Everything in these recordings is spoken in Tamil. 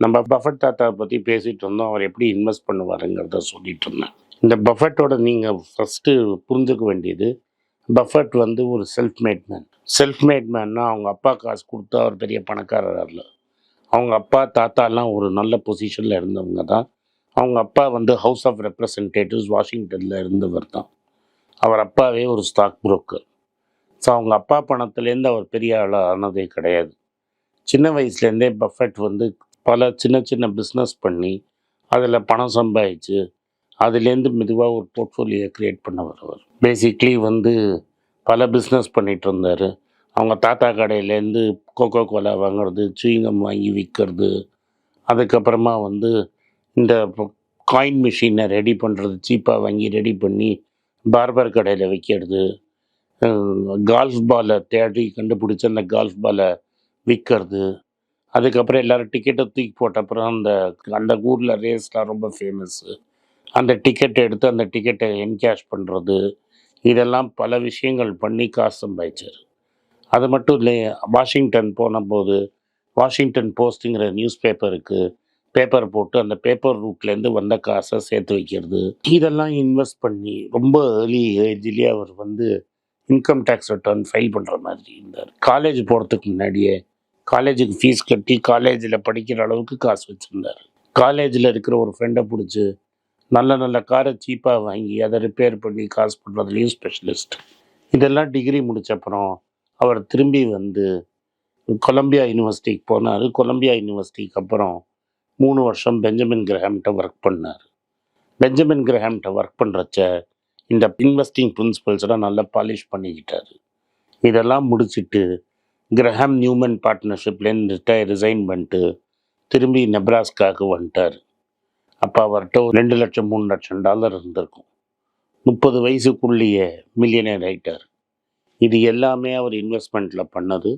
நம்ம பஃபட் தாத்தாவை பற்றி பேசிகிட்டு இருந்தோம். அவர் எப்படி இன்வெஸ்ட் பண்ணுவாருங்கிறத சொல்லிட்டு இருந்தேன் இந்த பஃபட்டோட நீங்கள் ஃபஸ்ட்டு புரிஞ்சுக்க வேண்டியது பஃபட் வந்து ஒரு self made man self made மேன்னா அவங்க அப்பா காசு கொடுத்தா அவர் பெரிய பணக்காரர் இல்லை அவங்க அப்பா தாத்தாலாம் ஒரு நல்ல பொசிஷனில் இருந்தவங்க தான். அவங்க அப்பா வந்து ஹவுஸ் ஆஃப் ரெப்ரசன்டேட்டிவ்ஸ் வாஷிங்டனில் இருந்தவர் தான். அவர் அப்பாவே ஒரு ஸ்டாக் புரோக்கர் ஸோ அவங்க அப்பா பணத்துலேருந்து அவர் பெரிய ஆளாக ஆனதே கிடையாது. சின்ன வயசுலேருந்தே பஃபட் வந்து பல சின்ன சின்ன பிஸ்னஸ் பண்ணி அதில் பணம் சம்பாதிச்சு அதுலேருந்து மெதுவாக ஒரு போர்ட்ஃபோலியோ க்ரியேட் பண்ணவர் அவர். பேசிக்லி வந்து பல பிஸ்னஸ் பண்ணிகிட்டு இருந்தார். அவங்க தாத்தா கடையிலேருந்து கோகோ கோலா வாங்குறது சூயிங்கம் வாங்கி விற்கிறது அதுக்கப்புறமா வந்து இந்த காயின் மிஷினை ரெடி பண்ணுறது சீப்பாக வாங்கி ரெடி பண்ணி பார்பர் கடையில் விற்கிறது கால்ஃப் பாலை தேடி கண்டுபிடிச்சி அந்த கால்ஃப் பாலை விற்கிறது அதுக்கப்புறம் எல்லோரும் டிக்கெட்டை தூக்கி போட்ட அப்புறம் அந்த அந்த ஊரில் ரேஸ்லாம் ரொம்ப ஃபேமஸ்ஸு அந்த டிக்கெட்டை எடுத்து அந்த டிக்கெட்டை என்கேஷ் பண்ணுறது இதெல்லாம் பல விஷயங்கள் பண்ணி காசு சம்பாதிச்சார். அது மட்டும் இல்லை வாஷிங்டன் போனபோது வாஷிங்டன் போஸ்ட்டுங்கிற நியூஸ் பேப்பருக்கு பேப்பர் போட்டு அந்த பேப்பர் ரூட்லேருந்து வந்த காசை சேர்த்து வைக்கிறது. இதெல்லாம் இன்வெஸ்ட் பண்ணி ரொம்ப ஏர்லி ஏஜ்லேயே அவர் வந்து இன்கம் டேக்ஸ் ரிட்டர்ன் ஃபைல் பண்ணுற மாதிரி இருந்தார். காலேஜ் போகிறதுக்கு முன்னாடியே காலேஜுக்கு ஃபீஸ் கட்டி காலேஜில் படிக்கிற அளவுக்கு காசு வச்சுருந்தார். காலேஜில் இருக்கிற ஒரு ஃப்ரெண்டை பிடிச்சி நல்ல நல்ல காரை சீப்பாக வாங்கி அதை ரிப்பேர் பண்ணி காசு பண்ணுறதுலேயும் ஸ்பெஷலிஸ்ட் இதெல்லாம் டிகிரி முடித்த அப்புறம் அவர் திரும்பி வந்து கொலம்பியா யூனிவர்சிட்டிக்கு போனார். கொலம்பியா யூனிவர்சிட்டிக்கு அப்புறம் மூணு வருஷம் பெஞ்சமின் கிரஹாம்கிட்ட ஒர்க் பண்ணார். பெஞ்சமின் கிரஹாம்கிட்ட ஒர்க் பண்ணுறச்ச இந்த இன்வெஸ்டிங் பிரின்சிபல்ஸ்லாம் நல்லா பாலிஷ் பண்ணிக்கிட்டார். இதெல்லாம் முடிச்சிட்டு கிரஹாம் நியூமன் பார்ட்னர்ஷிப்லேருந்து ரிட்டையர் ரிசைன் பண்ணிட்டு திரும்பி நெப்ராஸ்காவுக்கு வந்துட்டார். அப்போ அவர்கிட்ட ஒரு ரெண்டு லட்சம் மூணு லட்சம் டாலர் இருந்திருக்கும். முப்பது வயசுக்குள்ளேயே மில்லியனர் ஆகிட்டார் இது எல்லாமே அவர் இன்வெஸ்ட்மெண்ட்டில் பண்ணது.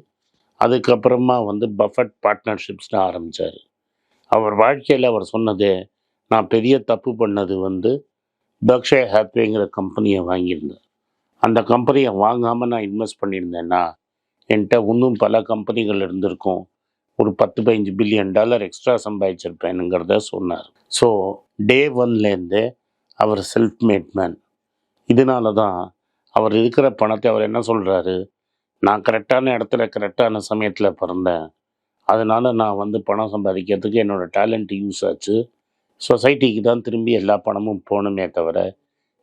அதுக்கப்புறமா வந்து பஃபட் பார்ட்னர்ஷிப்ஸ்னு ஆரம்பித்தார் அவர் வாழ்க்கையில் அவர் சொன்னது நான் பெரிய தப்பு பண்ணது வந்து பக்ஷே ஹாத்வேங்கிற கம்பெனியை வாங்கியிருந்தேன். அந்த கம்பெனியை வாங்காமல் நான் இன்வெஸ்ட் பண்ணியிருந்தேன்னா என்கிட்ட இன்னும் பல கம்பெனிகள் இருந்திருக்கும். ஒரு பத்து பதினஞ்சு பில்லியன் டாலர் எக்ஸ்ட்ரா சம்பாதிச்சிருப்பேனுங்கிறத சொன்னார். ஸோ டே ஒன்லேருந்தே அவர் செல்ஃப் மேட் மேன். இதனால தான் அவர் இருக்கிற பணத்தை அவர் என்ன சொல்கிறாரு நான் கரெக்டான இடத்துல கரெக்டான சமயத்தில் பிறந்தேன். அதனால் நான் வந்து பணம் சம்பாதிக்கிறதுக்கு என்னோடய டேலண்ட் யூஸ் ஆச்சு. சொசைட்டிக்கு தான் திரும்பி எல்லா பணமும் போகணுமே தவிர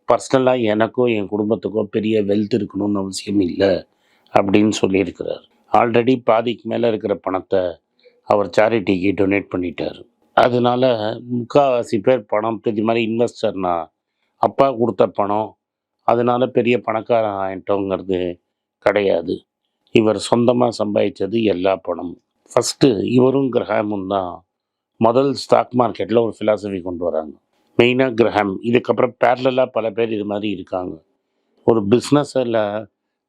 பர்சனலாக எனக்கோ என் குடும்பத்துக்கோ பெரிய வெல்த் இருக்கணும்னு அவசியம் இல்லை. அப்படின்னு சொல்லியிருக்கிறார். ஆல்ரெடி பாதிக்கு மேலே இருக்கிற பணத்தை அவர் சேரிட்டிக்கு டொனேட் பண்ணிட்டார். அதனால முக்கால்வாசி பேர் பணம் இது மாதிரி இன்வெஸ்டர்னா அப்பா கொடுத்த பணம் அதனால் பெரிய பணக்காரன் ஆயிட்டோங்கிறது கிடையாது. இவர் சொந்தமாக சம்பாதிச்சது எல்லா பணமும். ஃபஸ்ட்டு இவரும் கிரஹாமும் தான் முதல் ஸ்டாக் மார்க்கெட்டில் ஒரு ஃபிலாசபி கொண்டு வராங்க. மெயினாக கிரஹாம் இதுக்கப்புறம் பேரலாக பல பேர் இது மாதிரி இருக்காங்க. ஒரு பிஸ்னஸில்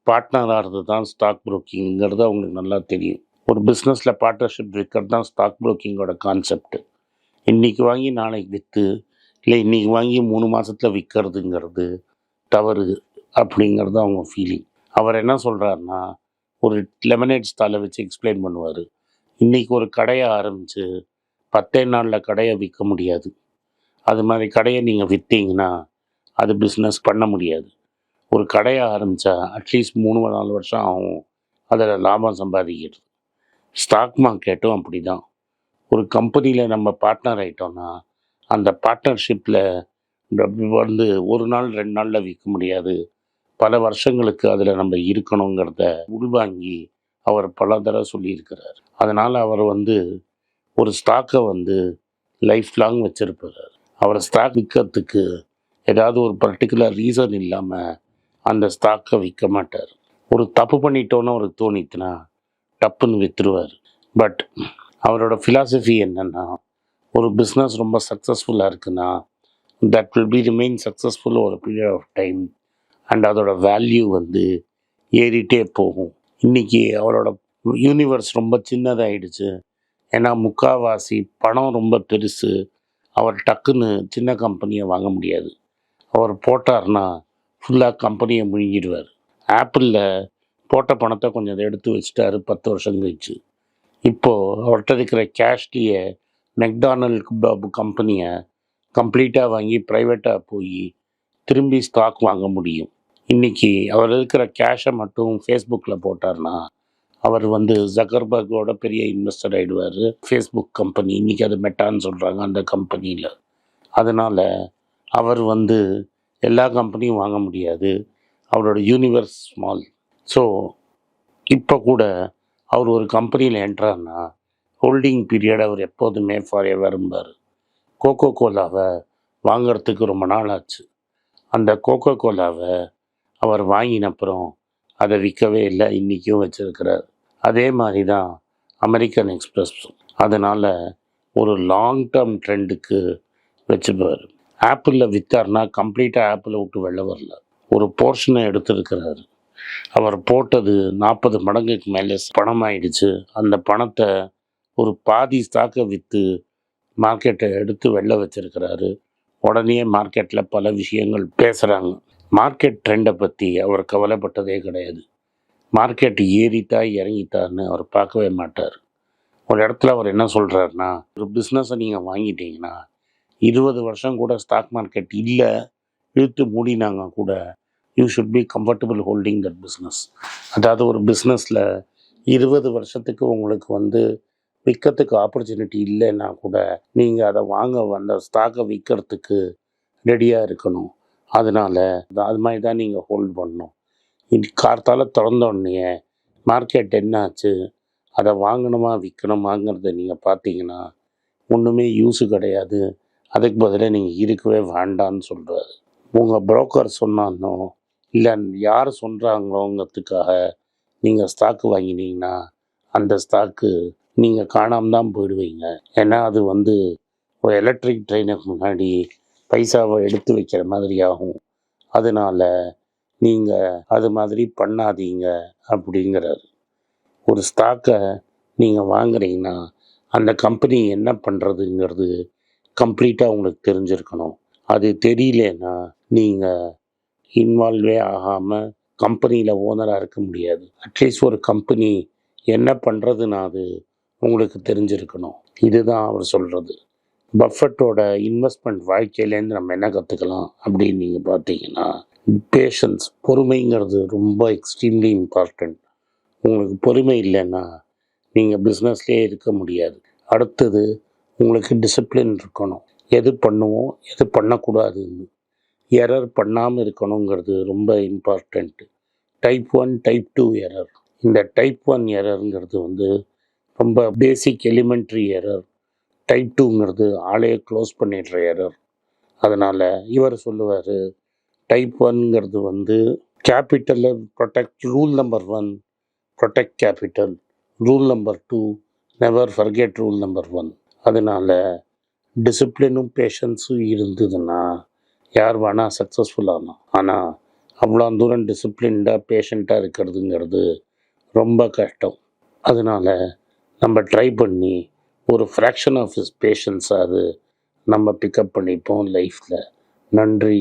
பார்ட்னராக தான் ஸ்டாக் புரோக்கிங்கிறது அவங்களுக்கு நல்லா தெரியும். ஒரு பிஸ்னஸில் பார்ட்னர்ஷிப் விற்கிறது தான் ஸ்டாக் புரோக்கிங்கோட கான்செப்ட் இன்றைக்கி வாங்கி நாளைக்கு விற்று இல்லை இன்றைக்கி வாங்கி மூணு மாதத்தில் விற்கிறதுங்கிறது தவறு அப்படிங்கிறது அவங்க ஃபீலிங் அவர் என்ன சொல்கிறாருன்னா ஒரு லெமனேட் ஸ்டாலை வச்சு எக்ஸ்பிளைன் பண்ணுவார். இன்றைக்கி ஒரு கடையை ஆரம்பித்து பத்தே நாளில் கடையை விற்க முடியாது. அது மாதிரி கடையை நீங்கள் விற்றீங்கன்னா அது பிஸ்னஸ் பண்ண முடியாது. ஒரு கடையை ஆரம்பித்தா அட்லீஸ்ட் மூணு நாலு வருஷம் ஆகும். அதில் லாபம் சம்பாதிக்கிறது. ஸ்டாக் மார்க்கெட்டும் அப்படி தான் ஒரு கம்பெனியில் நம்ம பார்ட்னர் ஆகிட்டோம்னா அந்த பார்ட்னர்ஷிப்பில் வந்து ஒரு நாள் ரெண்டு நாளில் விற்க முடியாது. பல வருஷங்களுக்கு அதில் நம்ம இருக்கணுங்கிறத உள்வாங்கி அவர் பல தடவை சொல்லியிருக்கிறார். அதனால் அவர் வந்து ஒரு ஸ்டாக்கை வந்து லைஃப் லாங் வச்சுருப்பார். அவர் ஸ்டாக் விற்கிறதுக்கு ஏதாவது ஒரு பர்டிகுலர் ரீசன் இல்லாமல் அந்த ஸ்டாக்கை விற்க மாட்டார். ஒரு தப்பு பண்ணிட்டோன்னு அவருக்கு தோணித்துனா டப்புன்னு விற்றுருவார் பட் அவரோட ஃபிலாசபி என்னென்னா ஒரு பிஸ்னஸ் ரொம்ப சக்ஸஸ்ஃபுல்லாக இருக்குன்னா that will be remain successful ஒரு பீரியட் ஆஃப் டைம் அண்ட் அதோட வேல்யூ வந்து ஏறிட்டே போகும். இன்றைக்கி அவரோட யூனிவர்ஸ் ரொம்ப சின்னதாகிடுச்சு ஏன்னா முக்காவாசி பணம் ரொம்ப பெருசு. அவர் டக்குன்னு சின்ன கம்பெனியை வாங்க முடியாது. அவர் போட்டார்னா ஃபுல்லாக கம்பெனியை முழுங்கிடுவார். ஆப்பிளில் போட்ட பணத்தை கொஞ்சம் அதை எடுத்து வச்சுட்டாரு பத்து வருஷம் கழிச்சு. இப்போது அவர்கிட்ட இருக்கிற கேஷ்லேயே மெக்டானல்ட் கம்பெனியை கம்ப்ளீட்டாக வாங்கி ப்ரைவேட்டாக போய் திரும்பி ஸ்டாக் வாங்க முடியும். இன்றைக்கி அவர் இருக்கிற கேஷை மட்டும் ஃபேஸ்புக்கில் போட்டார்னா அவர் வந்து ஜக்கர்பர்கோட பெரிய இன்வெஸ்டர் ஆகிடுவார் ஃபேஸ்புக் கம்பெனி இன்றைக்கி அது மெட்டான்னு சொல்கிறாங்க அந்த கம்பெனியில். அதனால் அவர் வந்து எல்லா கம்பெனியும் வாங்க முடியாது. அவரோட யூனிவர்ஸ் ஸ்மால் ஸோ இப்போ கூட அவர் ஒரு கம்பெனியில் என்ட்ரானா ஹோல்டிங் பீரியட் அவர் எப்போதுமே ஃபார் எவரும்பார் கோகோ கோலாவை வாங்கிறதுக்கு ரொம்ப நாள் ஆச்சு. அந்த கோகோ கோலாவை அவர் வாங்கின அப்புறம் அதை விற்கவே இல்லை இன்றைக்கும் வச்சுருக்கிறார். அதே மாதிரி தான் அமெரிக்கன் எக்ஸ்பிரஸ் அதனால் ஒரு லாங் டேர்ம் ட்ரெண்டுக்கு வச்சுப்பார். ஆப்பிளில் விற்றார்னா கம்ப்ளீட்டாக ஆப்பிளை விட்டு வெளில வரல. ஒரு போர்ஷனை எடுத்திருக்கிறாரு. அவர் போட்டது நாற்பது மடங்குக்கு மேலே பணமாயிடுச்சு. அந்த பணத்தை ஒரு பாதி ஸ்டாக்கை விற்று மார்க்கெட்டை எடுத்து வெளில வச்சிருக்கிறாரு. உடனே மார்க்கெட்டில் பல விஷயங்கள் பேசுகிறாங்க மார்க்கெட் ட்ரெண்டை பற்றி அவர் கவலைப்பட்டதே கிடையாது. மார்க்கெட் ஏறிட்டா இறங்கிட்டான்னு அவர் பார்க்கவே மாட்டார். ஒரு இடத்துல அவர் என்ன சொல்கிறாருன்னா ஒரு பிஸ்னஸை நீங்கள் வாங்கிட்டீங்கன்னா இருபது வருஷம் கூட ஸ்டாக் மார்க்கெட் இல்லை இழுத்து மூடினாங்க கூட you should be comfortable holding that business அதாவது ஒரு பிஸ்னஸில் இருபது வருஷத்துக்கு உங்களுக்கு வந்து விற்கிறதுக்கு ஆப்பர்ச்சுனிட்டி இல்லைன்னா கூட நீங்கள் அதை வாங்க அந்த ஸ்டாக்கை விற்கிறதுக்கு ரெடியாக இருக்கணும். அதனால் அது மாதிரி தான் நீங்கள் ஹோல்ட் பண்ணணும். இன்னைக்கு கார்த்தால திறந்த உடனே மார்க்கெட் என்னாச்சு அதை வாங்கணுமா விற்கணுமாங்கிறத நீங்கள் பார்த்தீங்கன்னா ஒன்றுமே யூஸு கிடையாது. அதுக்கு பதிலாக நீங்கள் இருக்கவே வேண்டான்னு சொல்கிறாரு உங்கள் புரோக்கர் சொன்னானோ இல்லை யார் சொல்கிறாங்களோங்கிறதுக்காக நீங்கள் ஸ்டாக்கு வாங்கினீங்கன்னா அந்த ஸ்டாக்கு நீங்கள் காணாமல் தான் போயிடுவீங்க. ஏன்னா அது வந்து ஒரு எலக்ட்ரிக் ட்ரெயினுக்கு முன்னாடி பைசாவை எடுத்து வைக்கிற மாதிரி ஆகும் அதனால் நீங்கள் அது மாதிரி பண்ணாதீங்க அப்படிங்கிறாரு. ஒரு ஸ்டாக்கை நீங்கள் வாங்குறீங்கன்னா அந்த கம்பெனி என்ன பண்ணுறதுங்கிறது கம்ப்ளீட்டாக உங்களுக்கு தெரிஞ்சிருக்கணும். அது தெரியலன்னா நீங்கள் இன்வால்வே ஆகாமல் கம்பெனியில் ஓனராக இருக்க முடியாது. அட்லீஸ்ட் ஒரு கம்பெனி என்ன பண்ணுறதுன்னா அது உங்களுக்கு தெரிஞ்சிருக்கணும். இதுதான் அவர் சொல்கிறது பஃபட்டோட இன்வெஸ்ட்மெண்ட் வாழ்க்கையிலேருந்து நம்ம என்ன கற்றுக்கலாம் அப்படின்னு நீங்கள் பார்த்தீங்கன்னா பேஷன்ஸ் பொறுமைங்கிறது ரொம்ப எக்ஸ்ட்ரீம்லி இம்பார்ட்டண்ட் உங்களுக்கு பொறுமை இல்லைன்னா நீங்கள் பிஸ்னஸ்லேயே இருக்க முடியாது. அடுத்தது உங்களுக்கு டிசிப்ளின் இருக்கணும். எது பண்ணுவோம் எது பண்ணக்கூடாதுன்னு. எரர் பண்ணாமல் இருக்கணுங்கிறது ரொம்ப important type one type two error இந்த டைப் ஒன் எரருங்கிறது வந்து ரொம்ப பேசிக் எலிமெண்ட்ரி எரர் டைப் டூங்கிறது ஆளையே க்ளோஸ் பண்ணிடுற எரர் அதனால் இவர் சொல்லுவார் டைப் ஒன்ங்கிறது வந்து கேபிட்டலை protect rule number one protect capital rule number two never forget rule number one அதனால் டிசிப்ளினும் பேஷன்ஸும் இருந்ததுன்னா யார் வேணால் சக்ஸஸ்ஃபுல் ஆகலாம். ஆனால் அவ்வளோ தூரம் டிசிப்ளின்டாக பேஷண்ட்டாக இருக்கிறதுங்கிறது ரொம்ப கஷ்டம். அதனால் நம்ம ட்ரை பண்ணி ஒரு ஃப்ராக்ஷன் ஆஃப் ஹிஸ் பேஷன்ஸாவது நம்ம பிக்கப் பண்ணிப்போம் லைஃப்பில் நன்றி.